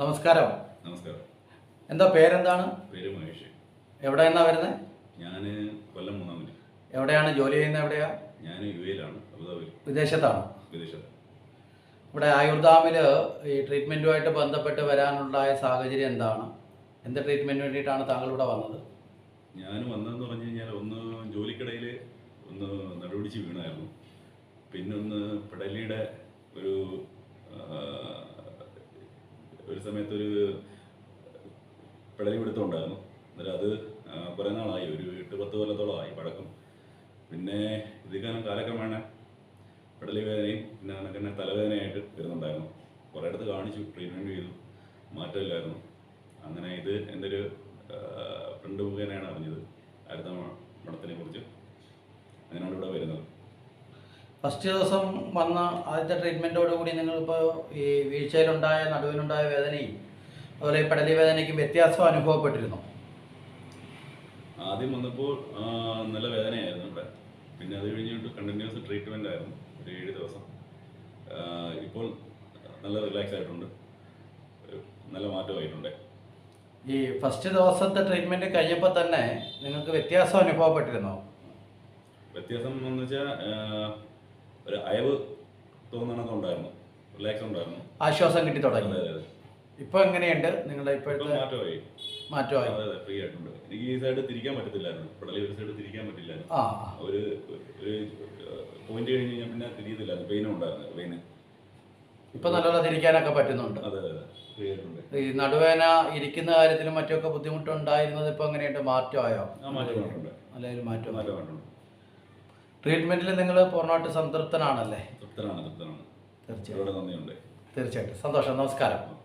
നമസ്കാരം. നമസ്കാരം. എന്താ പേരെന്താണ്? പേര് മഹേഷ്. എവിടെ എന്നാ വരുന്നത് ഞാൻ കൊല്ലം മൂന്നാം മണി എവിടെയാണ്? ജോലി ചെയ്യുന്നത് എവിടെയാ? ഞാൻ യു എയിലാണ് അബുദാബിയിൽ. വിദേശത്താണ്? വിദേശത്ത്. ഇവിടെ ആയുർദാമിൽ ഈ ട്രീറ്റ്മെന്റുമായിട്ട് ബന്ധപ്പെട്ട് വരാനുണ്ടായ സാഹചര്യം എന്താണ്? എന്ത് ട്രീറ്റ്മെന്റിന് വേണ്ടിയിട്ടാണ് താങ്കൾ ഇവിടെ വന്നത്? ഞാൻ വന്നതെന്ന് പറഞ്ഞു കഴിഞ്ഞാൽ ഒന്ന് ജോലിക്കിടയിൽ ഒന്ന് നടുപിടിച്ച് വീണായിരുന്നു. പിന്നൊന്ന് പെടലിയുടെ ഒരു ആ, ഒരു പിടലി പിടുത്തമുണ്ടായിരുന്നു അന്നേരം അത് കുറേ നാളായി. ഒരു എട്ട് പത്ത് കൊല്ലത്തോളമായി പഴക്കം പിന്നെ ഇത് കാരണം കാലക്രമേണ പിടലി വേദനയും പിന്നെ കണക്ക് തന്നെ തലവേദനയായിട്ട് വരുന്നുണ്ടായിരുന്നു. കുറേ അടുത്ത് കാണിച്ചു ട്രീറ്റ്മെന്റ് ചെയ്തു. മാറ്റമില്ലായിരുന്നു. അങ്ങനെ ഇത് എന്റെ ഒരു ഫസ്റ്റ് ദിവസം വന്ന ആദ്യത്തെ ട്രീറ്റ്മെന്റോട് കൂടി നിങ്ങളിപ്പോൾ ഈ വീഴ്ചയിലുണ്ടായ നടുവിനുണ്ടായ വേദനയും അതുപോലെ ഈ പെടലി വേദനയ്ക്ക് വ്യത്യാസം അനുഭവപ്പെട്ടിരുന്നു. ആദ്യം വന്നപ്പോൾ നല്ല വേദനയായിരുന്നു ഇവിടെ. പിന്നെ അത് കഴിഞ്ഞിട്ട് കണ്ടിന്യൂസ് ട്രീറ്റ്മെന്റ് ആയിരുന്നു ഒരു ഏഴ് ദിവസം. ഇപ്പോൾ നല്ല റിലാക്സ് ആയിട്ടുണ്ട്. നല്ല മാറ്റമായിട്ടുണ്ട്. ഈ ഫസ്റ്റ് ദിവസത്തെ ട്രീറ്റ്മെന്റ് കഴിഞ്ഞപ്പോൾ തന്നെ നിങ്ങൾക്ക് വ്യത്യാസം അനുഭവപ്പെട്ടിരുന്നോ? വ്യത്യാസം എന്ന് വെച്ചാൽ ഒരു അയവ് തോന്നണൊക്കെ ഉണ്ടായിരുന്നു. റിലാക്സ് ഉണ്ടായിരുന്നു. ആശ്വാസം കിട്ടി തുടങ്ങി. ഇപ്പൊ എങ്ങനെയുണ്ട്? നിങ്ങളുടെ ഇപ്പം ഇപ്പോഴത്തെ മാറ്റമായി. മാറ്റമായി. അതെ ഫ്രീ ആയിട്ടുണ്ട്. എനിക്ക് ഈ സൈഡ് തിരിക്കാൻ പറ്റത്തില്ലായിരുന്നു. പടലി ഒരു സൈഡ് തിരിക്കാൻ പറ്റില്ലായിരുന്നു. ഒരു ഒരു പോയിന്റ് കഴിഞ്ഞ് കഴിഞ്ഞാൽ പിന്നെ തിരിയത്തില്ലായിരുന്നു പെയിനും ഉണ്ടായിരുന്നു പെയിന് ഇപ്പൊ നല്ലോണം തിരിക്കാനൊക്കെ പറ്റുന്നുണ്ട്. അതെ അതെ ഈ നടുവേന ഇരിക്കുന്ന കാര്യത്തിലും മറ്റൊക്കെ ബുദ്ധിമുട്ടുണ്ടായിരുന്നത് ഇപ്പൊ എങ്ങനെയുണ്ട്? മാറ്റമായോ? മാറ്റം അല്ലെങ്കിൽ മാറ്റം. മാറ്റം ട്രീറ്റ്മെന്റിൽ നിങ്ങൾ പൂർണമായിട്ട് സംതൃപ്തനാണല്ലേ? തൃപ്തനാണ് തൃപ്തനാണ്. തീർച്ചയായിട്ടും. ഒരുപാട് നന്ദിയുണ്ട്. തീർച്ചയായിട്ടും. സന്തോഷം. നമസ്കാരം.